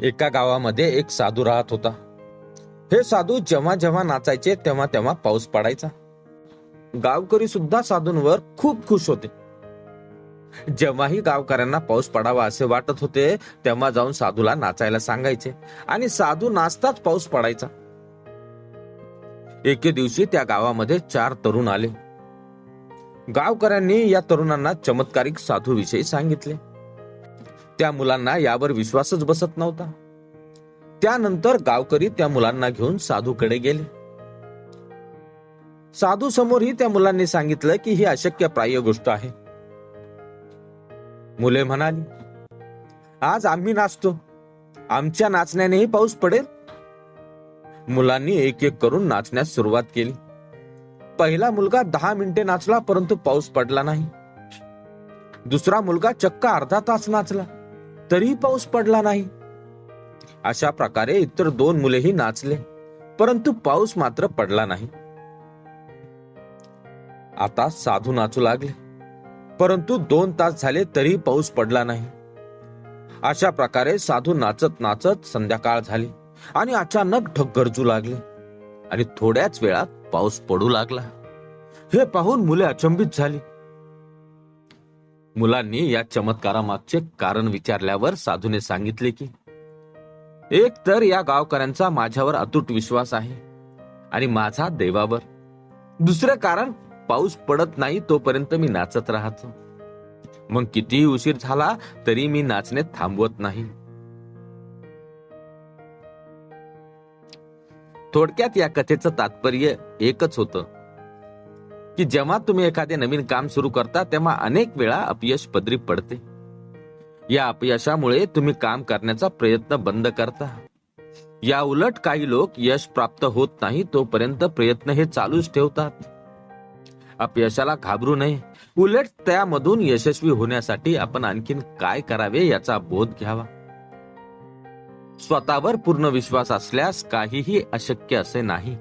एका गावामध्ये एक साधू राहत होता. हे साधू जेव्हा जेव्हा नाचायचे तेव्हा तेव्हा पाऊस पडायचा. गावकरी सुद्धा साधूंवर खूप खुश होते. जेव्हाही गावकऱ्यांना पाऊस पडावा असे वाटत होते तेव्हा जाऊन साधूला नाचायला सांगायचे आणि साधू नाचताच पाऊस पडायचा. एके दिवशी त्या गावामध्ये चार तरुण आले. गावकऱ्यांनी या तरुणांना चमत्कारिक साधू विषयी सांगितले. त्या मुलांना यावर विश्वासच बसत नव्हता. त्यानंतर गावकरी त्या मुलांना घेऊन साधूकडे गेले. साधू समोरही त्या मुलांनी सांगितलं की ही अशक्य प्राय गोष्ट आहे. मुले म्हणाली आज आम्ही नाचतो. आमच्या नाचण्यानेही पाऊस पडेल. मुलांनी एक एक करून नाचण्यास सुरुवात केली. पहिला मुलगा दहा मिनिटे नाचला परंतु पाऊस पडला नाही. दुसरा मुलगा चक्क अर्धा तास नाचला. तरी पाऊस पडला नाही. अशा प्रकारे इतर दोन मुलेही नाचले परंतु पाऊस मात्र पडला नाही. आता साधू नाचू लागले परंतु दोन तास झाले तरी पाऊस पडला नाही. अशा प्रकारे साधू नाचत नाचत संध्याकाळ झाली आणि अचानक ढग गरजू लागले आणि थोड्याच वेळात पाऊस पडू लागला. हे पाहून मुले अचंबित झाली. मुलांनी या चमत्कारामागचे कारण विचारल्यावर साधूने सांगितले की एक तर या गावकऱ्यांचा माझ्यावर अतूट विश्वास आहे आणि माझा देवावर. दुसरे कारण पाऊस पडत नाही तोपर्यंत मी नाचत राहतो. मग कितीही उशीर झाला तरी मी नाचणे थांबवत नाही. थोडक्यात या कथेचं तात्पर्य एकच होतं. की जेव्हा तुम्ही एखादे नवीन काम सुरू करता तेव्हा अनेक वेळा अपयश पदरी पडते. या अपयशामुळे तुम्ही काम करण्याचा प्रयत्न बंद करता. या उलट काही लोक यश प्राप्त होत नाही तोपर्यंत प्रयत्न हे चालूच ठेवतात. अपयशाला घाबरू नये. उलट त्यामधून यशस्वी होण्यासाठी आपण आणखीन काय करावे याचा बोध घ्यावा. स्वतःवर पूर्ण विश्वास असल्यास काहीही अशक्य असे नाही.